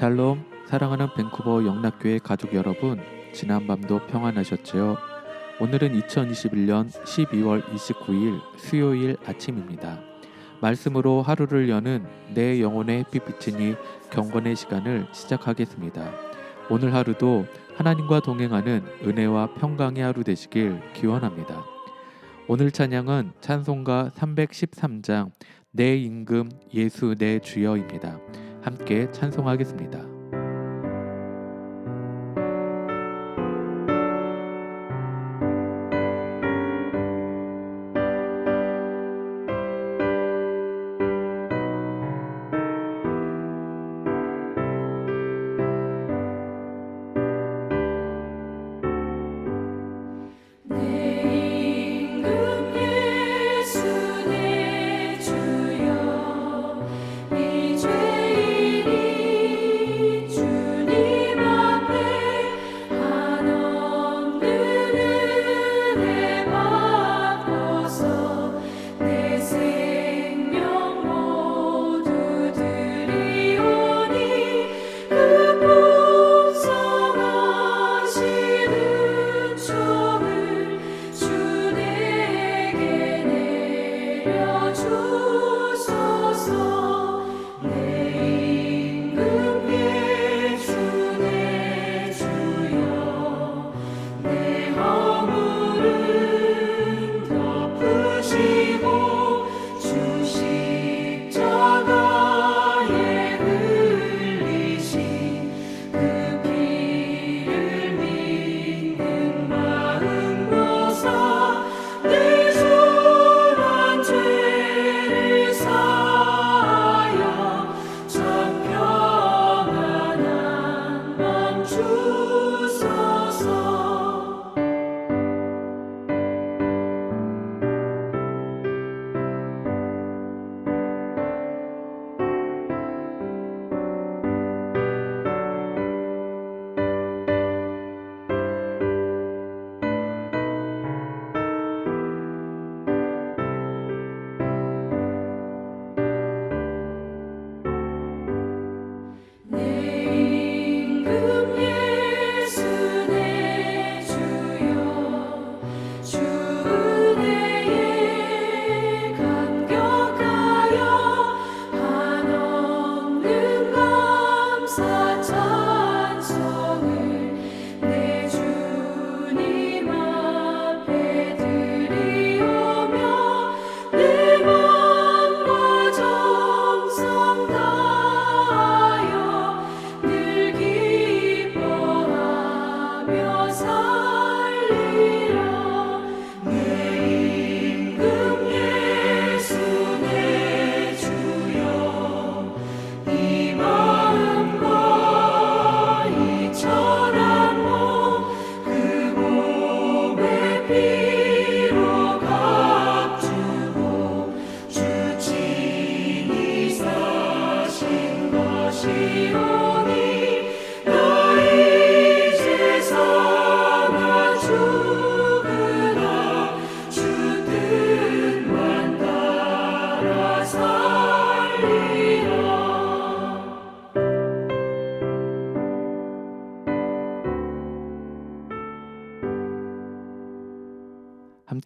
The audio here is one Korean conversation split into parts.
샬롬 사랑하는 밴쿠버 영락교회 가족 여러분 지난밤도 평안하셨지요? 오늘은 2021년 12월 29일 수요일 아침입니다. 말씀으로 하루를 여는 내 영혼의 햇빛비치니 경건의 시간을 시작하겠습니다. 오늘 하루도 하나님과 동행하는 은혜와 평강의 하루 되시길 기원합니다. 오늘 찬양은 찬송가 313장 내 임금 예수 내 주여입니다. 함께 찬송하겠습니다.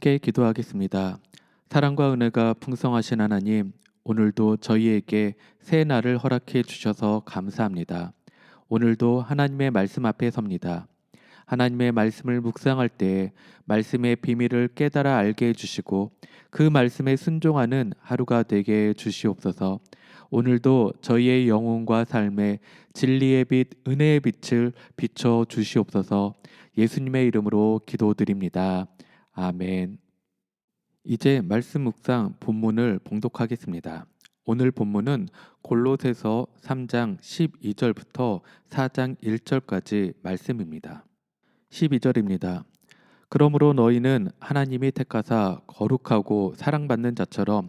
함께 기도하겠습니다. 사랑과 은혜가 풍성하신 하나님, 오늘도 저희에게 새 날을 허락해 주셔서 감사합니다. 오늘도 하나님의 말씀 앞에 섭니다. 하나님의 말씀을 묵상할 때 말씀의 비밀을 깨달아 알게 해주시고 그 말씀에 순종하는 하루가 되게 해 주시옵소서. 오늘도 저희의 영혼과 삶에 진리의 빛, 은혜의 빛을 비춰 주시옵소서. 예수님의 이름으로 기도드립니다. 아멘. 이제 말씀 묵상 본문을 봉독하겠습니다. 오늘 본문은 골로새서 3장 12절부터 4장 1절까지 말씀입니다. 12절입니다. 그러므로 너희는 하나님이 택하사 거룩하고 사랑받는 자처럼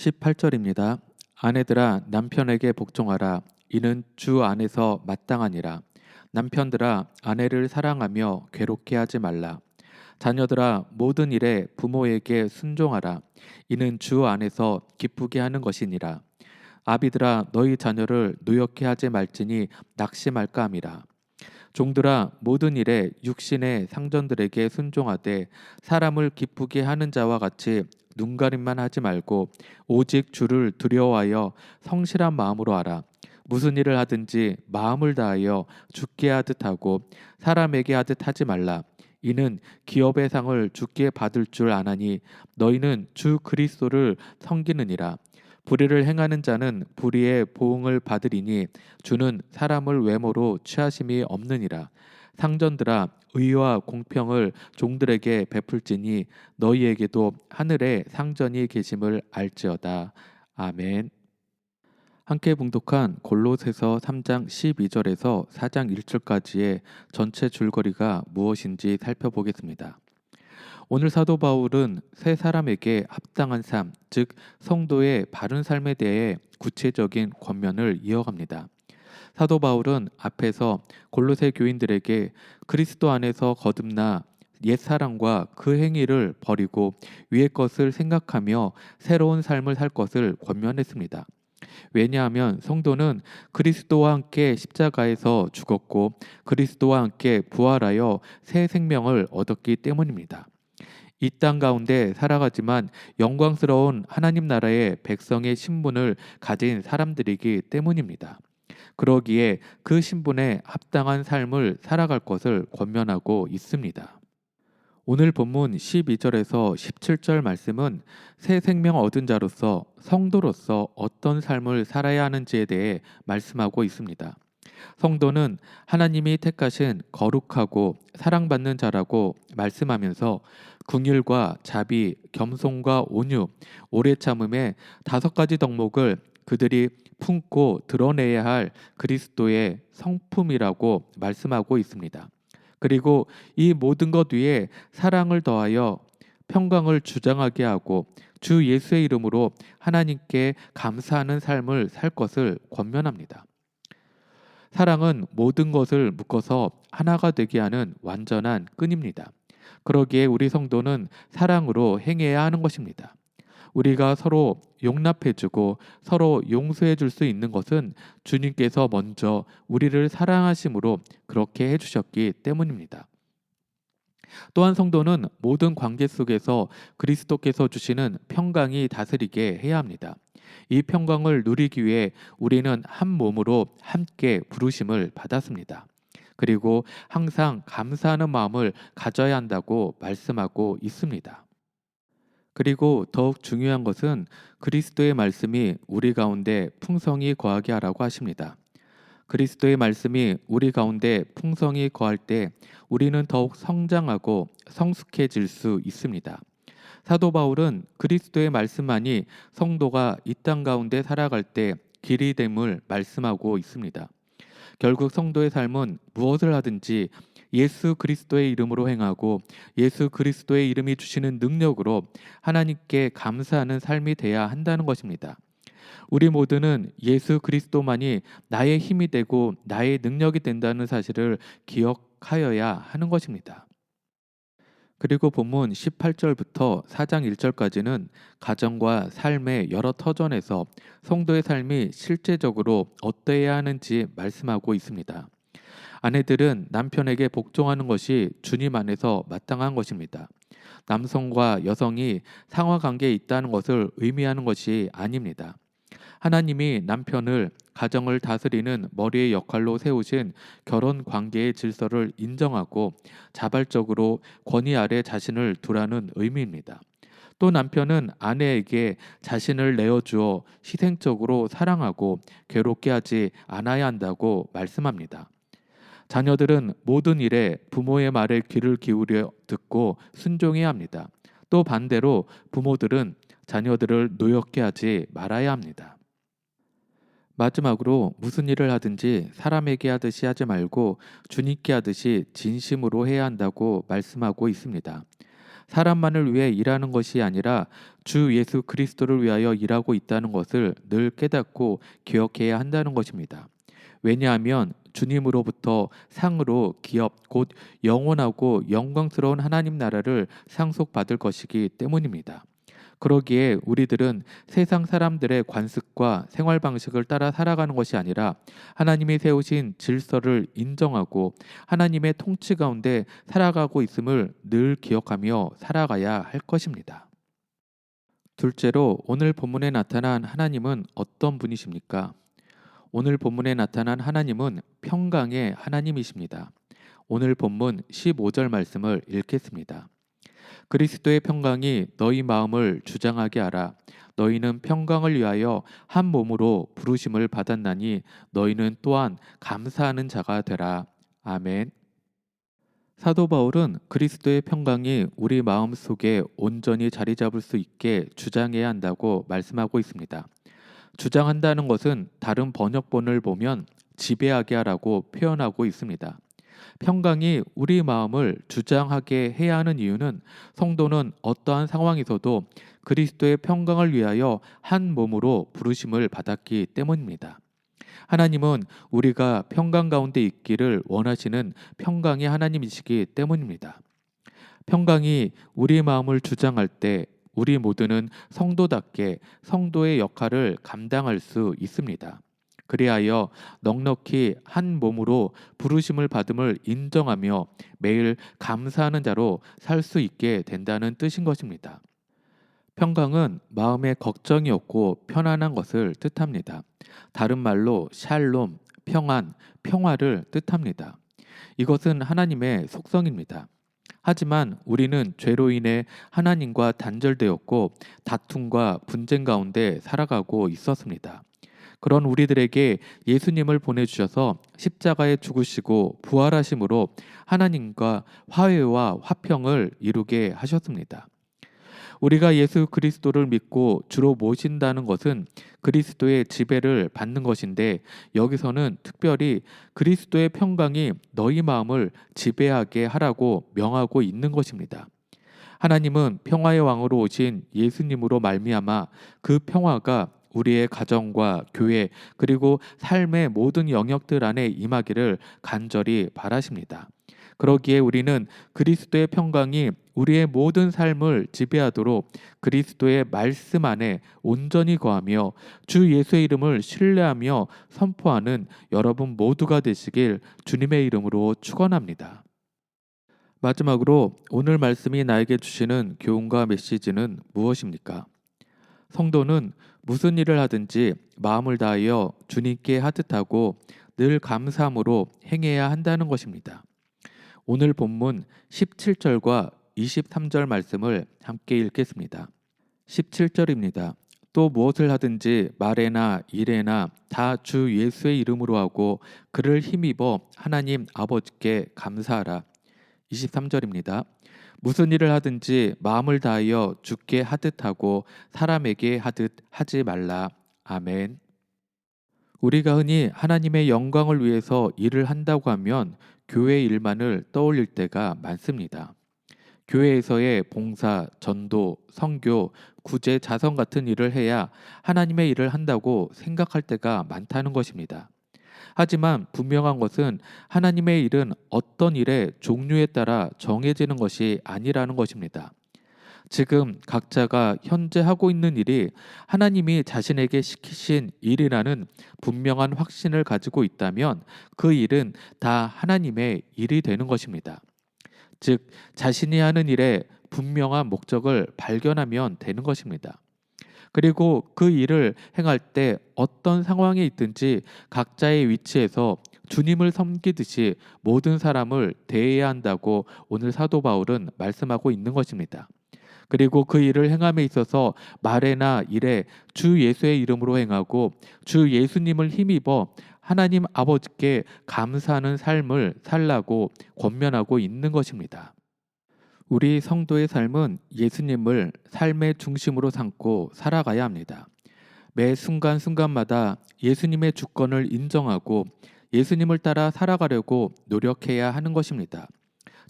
18절입니다. 아내들아 남편에게 복종하라. 이는 주 안에서 마땅하니라. 남편들아 아내를 사랑하며 괴롭게 하지 말라. 자녀들아 모든 일에 부모에게 순종하라. 이는 주 안에서 기쁘게 하는 것이니라. 아비들아 너희 자녀를 노엽게 하지 말지니 낙심할까 함이라. 종들아 모든 일에 육신의 상전들에게 순종하되 사람을 기쁘게 하는 자와 같이 눈가림만 하지 말고 오직 주를 두려워하여 성실한 마음으로 하라. 무슨 일을 하든지 마음을 다하여 죽게 하듯 하고 사람에게 하듯 하지 말라. 이는 기업의 상을 주께 받을 줄 아나니 너희는 주 그리스도를 섬기느니라. 불의를 행하는 자는 불의의 보응을 받으리니 주는 사람을 외모로 취하심이 없느니라. 상전들아 의와 공평을 종들에게 베풀지니 너희에게도 하늘에 상전이 계심을 알지어다. 아멘. 함께 봉독한 골로새서 3장 12절에서 4장 1절까지의 전체 줄거리가 무엇인지 살펴보겠습니다. 오늘 사도 바울은 새 사람에게 합당한 삶, 즉 성도의 바른 삶에 대해 구체적인 권면을 이어갑니다. 사도 바울은 앞에서 골로새 교인들에게 그리스도 안에서 거듭나 옛 사랑과 그 행위를 버리고 위의 것을 생각하며 새로운 삶을 살 것을 권면했습니다. 왜냐하면 성도는 그리스도와 함께 십자가에서 죽었고 그리스도와 함께 부활하여 새 생명을 얻었기 때문입니다. 이 땅 가운데 살아가지만 영광스러운 하나님 나라의 백성의 신분을 가진 사람들이기 때문입니다. 그러기에 그 신분에 합당한 삶을 살아갈 것을 권면하고 있습니다. 오늘 본문 12절에서 17절 말씀은 새 생명 얻은 자로서 성도로서 어떤 삶을 살아야 하는지에 대해 말씀하고 있습니다. 성도는 하나님이 택하신 거룩하고 사랑받는 자라고 말씀하면서 궁율과 자비, 겸손과 온유, 오래 참음의 다섯 가지 덕목을 그들이 품고 드러내야 할 그리스도의 성품이라고 말씀하고 있습니다. 그리고 이 모든 것 위에 사랑을 더하여 평강을 주장하게 하고 주 예수의 이름으로 하나님께 감사하는 삶을 살 것을 권면합니다. 사랑은 모든 것을 묶어서 하나가 되게 하는 완전한 끈입니다. 그러기에 우리 성도는 사랑으로 행해야 하는 것입니다. 우리가 서로 용납해주고 서로 용서해줄 수 있는 것은 주님께서 먼저 우리를 사랑하심으로 그렇게 해주셨기 때문입니다. 또한 성도는 모든 관계 속에서 그리스도께서 주시는 평강이 다스리게 해야 합니다. 이 평강을 누리기 위해 우리는 한 몸으로 함께 부르심을 받았습니다. 그리고 항상 감사하는 마음을 가져야 한다고 말씀하고 있습니다. 그리고 더욱 중요한 것은 그리스도의 말씀이 우리 가운데 풍성히 거하게 하라고 하십니다. 그리스도의 말씀이 우리 가운데 풍성히 거할 때 우리는 더욱 성장하고 성숙해질 수 있습니다. 사도 바울은 그리스도의 말씀만이 성도가 이 땅 가운데 살아갈 때 길이 됨을 말씀하고 있습니다. 결국 성도의 삶은 무엇을 하든지 예수 그리스도의 이름으로 행하고 예수 그리스도의 이름이 주시는 능력으로 하나님께 감사하는 삶이 돼야 한다는 것입니다. 우리 모두는 예수 그리스도만이 나의 힘이 되고 나의 능력이 된다는 사실을 기억하여야 하는 것입니다. 그리고 본문 18절부터 4장 1절까지는 가정과 삶의 여러 터전에서 성도의 삶이 실제적으로 어떠해야 하는지 말씀하고 있습니다. 아내들은 남편에게 복종하는 것이 주님 안에서 마땅한 것입니다. 남성과 여성이 상하 관계에 있다는 것을 의미하는 것이 아닙니다. 하나님이 남편을 가정을 다스리는 머리의 역할로 세우신 결혼 관계의 질서를 인정하고 자발적으로 권위 아래 자신을 두라는 의미입니다. 또 남편은 아내에게 자신을 내어주어 희생적으로 사랑하고 괴롭게 하지 않아야 한다고 말씀합니다. 자녀들은 모든 일에 부모의 말에 귀를 기울여 듣고 순종해야 합니다. 또 반대로 부모들은 자녀들을 노엽게 하지 말아야 합니다. 마지막으로 무슨 일을 하든지 사람에게 하듯이 하지 말고 주님께 하듯이 진심으로 해야 한다고 말씀하고 있습니다. 사람만을 위해 일하는 것이 아니라 주 예수 그리스도를 위하여 일하고 있다는 것을 늘 깨닫고 기억해야 한다는 것입니다. 왜냐하면 주님으로부터 상으로 기업 곧 영원하고 영광스러운 하나님 나라를 상속받을 것이기 때문입니다. 그러기에 우리들은 세상 사람들의 관습과 생활 방식을 따라 살아가는 것이 아니라 하나님이 세우신 질서를 인정하고 하나님의 통치 가운데 살아가고 있음을 늘 기억하며 살아가야 할 것입니다. 둘째로 오늘 본문에 나타난 하나님은 어떤 분이십니까? 오늘 본문에 나타난 하나님은 평강의 하나님이십니다. 오늘 본문 15절 말씀을 읽겠습니다. 그리스도의 평강이 너희 마음을 주장하게 하라. 너희는 평강을 위하여 한 몸으로 부르심을 받았나니 너희는 또한 감사하는 자가 되라. 아멘. 사도 바울은 그리스도의 평강이 우리 마음 속에 온전히 자리 잡을 수 있게 주장해야 한다고 말씀하고 있습니다. 주장한다는 것은 다른 번역본을 보면 지배하게 하라고 표현하고 있습니다. 평강이 우리 마음을 주장하게 해야 하는 이유는 성도는 어떠한 상황에서도 그리스도의 평강을 위하여 한 몸으로 부르심을 받았기 때문입니다. 하나님은 우리가 평강 가운데 있기를 원하시는 평강의 하나님이시기 때문입니다. 평강이 우리 마음을 주장할 때 우리 모두는 성도답게 성도의 역할을 감당할 수 있습니다. 그리하여 넉넉히 한 몸으로 부르심을 받음을 인정하며 매일 감사하는 자로 살 수 있게 된다는 뜻인 것입니다. 평강은 마음에 걱정이 없고 편안한 것을 뜻합니다. 다른 말로 샬롬, 평안, 평화를 뜻합니다. 이것은 하나님의 속성입니다. 하지만 우리는 죄로 인해 하나님과 단절되었고 다툼과 분쟁 가운데 살아가고 있었습니다. 그런 우리들에게 예수님을 보내주셔서 십자가에 죽으시고 부활하심으로 하나님과 화해와 화평을 이루게 하셨습니다. 우리가 예수 그리스도를 믿고 주로 모신다는 것은 그리스도의 지배를 받는 것인데 여기서는 특별히 그리스도의 평강이 너희 마음을 지배하게 하라고 명하고 있는 것입니다. 하나님은 평화의 왕으로 오신 예수님으로 말미암아 그 평화가 우리의 가정과 교회 그리고 삶의 모든 영역들 안에 임하기를 간절히 바라십니다. 그러기에 우리는 그리스도의 평강이 우리의 모든 삶을 지배하도록 그리스도의 말씀 안에 온전히 거하며 주 예수의 이름을 신뢰하며 선포하는 여러분 모두가 되시길 주님의 이름으로 축원합니다. 마지막으로 오늘 말씀이 나에게 주시는 교훈과 메시지는 무엇입니까? 성도는 무슨 일을 하든지 마음을 다하여 주님께 하듯하고 늘 감사함으로 행해야 한다는 것입니다. 오늘 본문 17절과 23절 말씀을 함께 읽겠습니다. 17절입니다. 또 무엇을 하든지 말에나 일에나 다 주 예수의 이름으로 하고 그를 힘입어 하나님 아버지께 감사하라. 23절입니다. 무슨 일을 하든지 마음을 다하여 주께 하듯 하고 사람에게 하듯 하지 말라. 아멘. 우리가 흔히 하나님의 영광을 위해서 일을 한다고 하면 교회 일만을 떠올릴 때가 많습니다. 교회에서의 봉사, 전도, 성교, 구제, 자선 같은 일을 해야 하나님의 일을 한다고 생각할 때가 많다는 것입니다. 하지만 분명한 것은 하나님의 일은 어떤 일의 종류에 따라 정해지는 것이 아니라는 것입니다. 지금 각자가 현재 하고 있는 일이 하나님이 자신에게 시키신 일이라는 분명한 확신을 가지고 있다면 그 일은 다 하나님의 일이 되는 것입니다. 즉, 자신이 하는 일에 분명한 목적을 발견하면 되는 것입니다. 그리고 그 일을 행할 때 어떤 상황에 있든지 각자의 위치에서 주님을 섬기듯이 모든 사람을 대해야 한다고 오늘 사도 바울은 말씀하고 있는 것입니다. 그리고 그 일을 행함에 있어서 말에나 일에 주 예수의 이름으로 행하고 주 예수님을 힘입어 하나님 아버지께 감사하는 삶을 살라고 권면하고 있는 것입니다. 우리 성도의 삶은 예수님을 삶의 중심으로 삼고 살아가야 합니다. 매 순간순간마다 예수님의 주권을 인정하고 예수님을 따라 살아가려고 노력해야 하는 것입니다.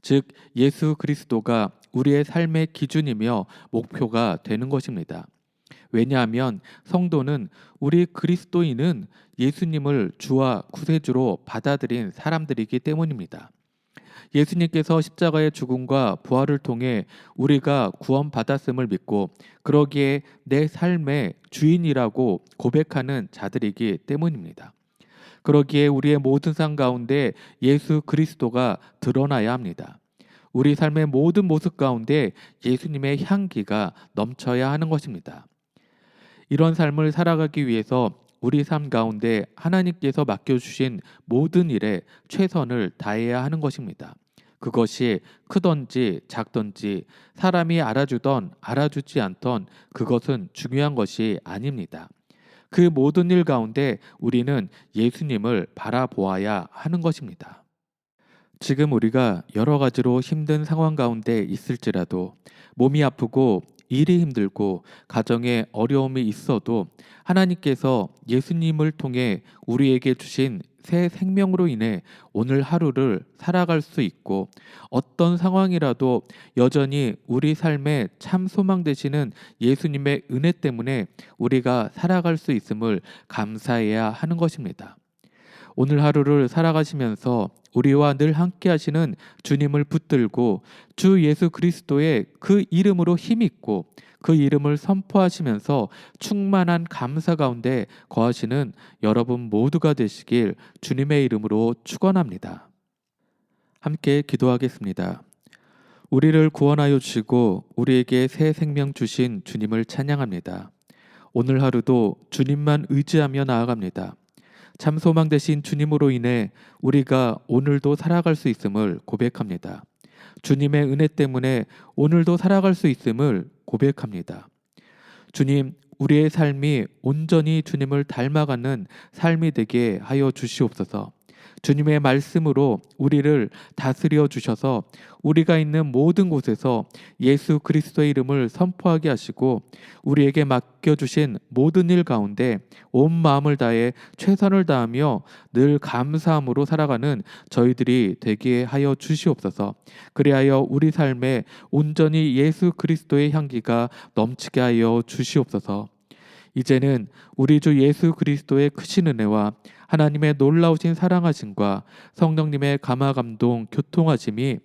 즉, 예수 그리스도가 우리의 삶의 기준이며 목표가 되는 것입니다. 왜냐하면 성도는 우리 그리스도인은 예수님을 주와 구세주로 받아들인 사람들이기 때문입니다. 예수님께서 십자가의 죽음과 부활을 통해 우리가 구원받았음을 믿고 그러기에 내 삶의 주인이라고 고백하는 자들이기 때문입니다. 그러기에 우리의 모든 삶 가운데 예수 그리스도가 드러나야 합니다. 우리 삶의 모든 모습 가운데 예수님의 향기가 넘쳐야 하는 것입니다. 이런 삶을 살아가기 위해서 우리 삶 가운데 하나님께서 맡겨주신 모든 일에 최선을 다해야 하는 것입니다. 그것이 크던지 작던지 사람이 알아주던 알아주지 않던 그것은 중요한 것이 아닙니다. 그 모든 일 가운데 우리는 예수님을 바라보아야 하는 것입니다. 지금 우리가 여러 가지로 힘든 상황 가운데 있을지라도 몸이 아프고 일이 힘들고 가정에 어려움이 있어도 하나님께서 예수님을 통해 우리에게 주신 새 생명으로 인해 오늘 하루를 살아갈 수 있고 어떤 상황이라도 여전히 우리 삶에 참 소망 되시는 예수님의 은혜 때문에 우리가 살아갈 수 있음을 감사해야 하는 것입니다. 오늘 하루를 살아가시면서 우리와 늘 함께 하시는 주님을 붙들고 주 예수 그리스도의 그 이름으로 힘 있고 그 이름을 선포하시면서 충만한 감사 가운데 거하시는 여러분 모두가 되시길 주님의 이름으로 축원합니다. 함께 기도하겠습니다. 우리를 구원하여 주시고 우리에게 새 생명 주신 주님을 찬양합니다. 오늘 하루도 주님만 의지하며 나아갑니다. 참 소망 되신 주님으로 인해 우리가 오늘도 살아갈 수 있음을 고백합니다. 주님의 은혜 때문에 오늘도 살아갈 수 있음을 고백합니다. 주님, 우리의 삶이 온전히 주님을 닮아가는 삶이 되게 하여 주시옵소서. 주님의 말씀으로 우리를 다스려 주셔서 우리가 있는 모든 곳에서 예수 그리스도의 이름을 선포하게 하시고 우리에게 맡겨 주신 모든 일 가운데 온 마음을 다해 최선을 다하며 늘 감사함으로 살아가는 저희들이 되게 하여 주시옵소서. 그리하여 우리 삶에 온전히 예수 그리스도의 향기가 넘치게 하여 주시옵소서. 이제는 우리 주 예수 그리스도의 크신 은혜와 하나님의 놀라우신 사랑하심과 성령님의 감화 감동 교통하심이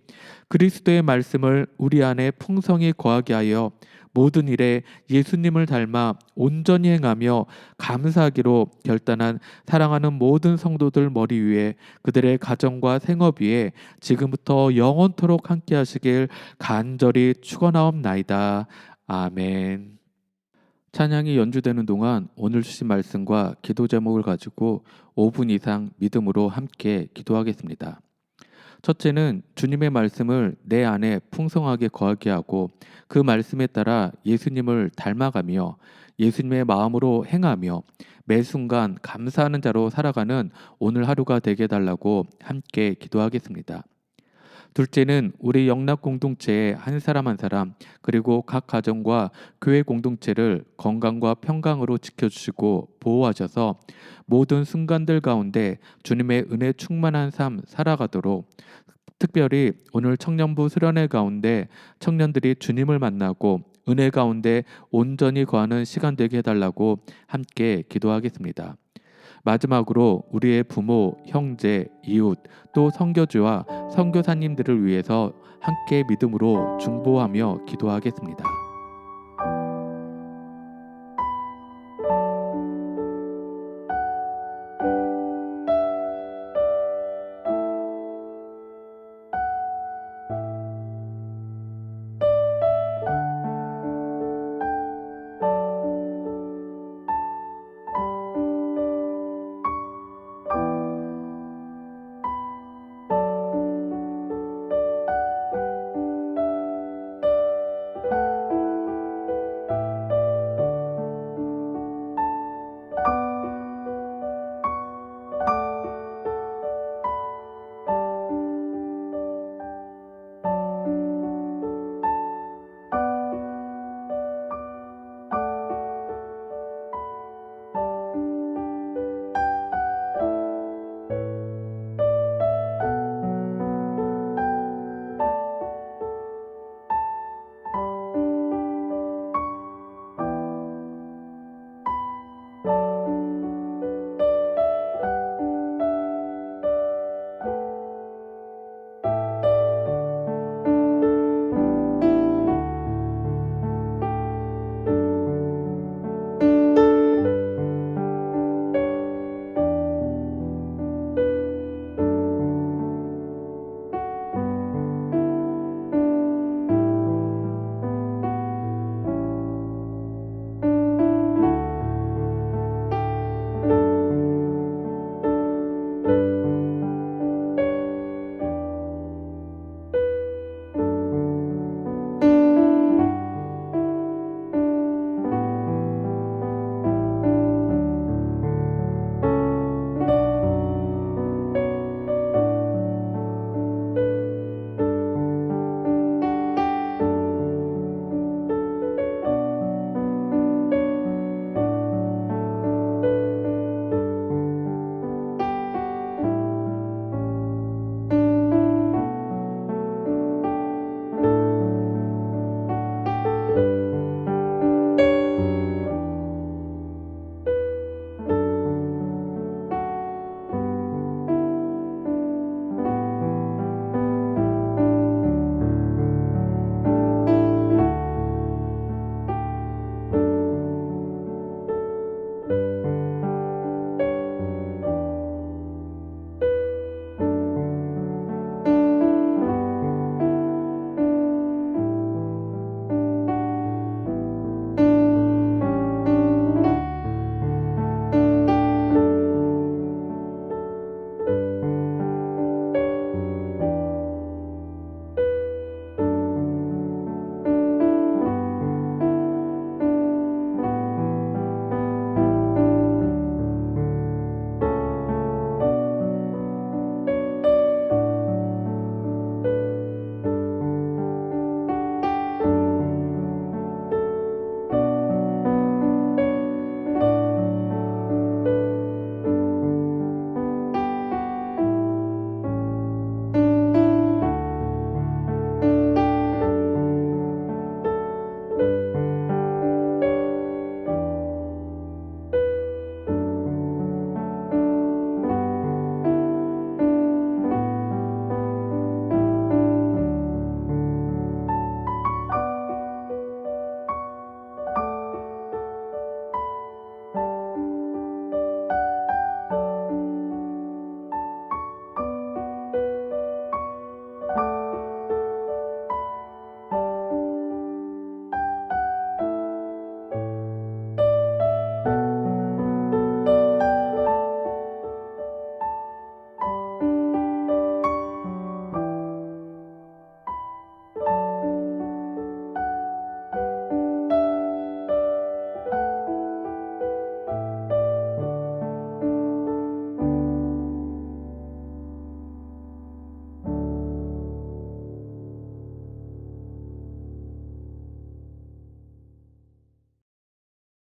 그리스도의 말씀을 우리 안에 풍성히 거하게 하여 모든 일에 예수님을 닮아 온전히 행하며 감사하기로 결단한 사랑하는 모든 성도들 머리 위에 그들의 가정과 생업 위에 지금부터 영원토록 함께 하시길 간절히 축원하옵나이다. 아멘. 찬양이 연주되는 동안 오늘 주신 말씀과 기도 제목을 가지고 5분 이상 믿음으로 함께 기도하겠습니다. 첫째는 주님의 말씀을 내 안에 풍성하게 거하게 하고 그 말씀에 따라 예수님을 닮아가며 예수님의 마음으로 행하며 매 순간 감사하는 자로 살아가는 오늘 하루가 되게 달라고 함께 기도하겠습니다. 둘째는 우리 영락 공동체의 한 사람 한 사람 그리고 각 가정과 교회 공동체를 건강과 평강으로 지켜주시고 보호하셔서 모든 순간들 가운데 주님의 은혜 충만한 삶 살아가도록 특별히 오늘 청년부 수련회 가운데 청년들이 주님을 만나고 은혜 가운데 온전히 거하는 시간 되게 해달라고 함께 기도하겠습니다. 마지막으로 우리의 부모, 형제, 이웃, 또 선교주와 선교사님들을 위해서 함께 믿음으로 중보하며 기도하겠습니다.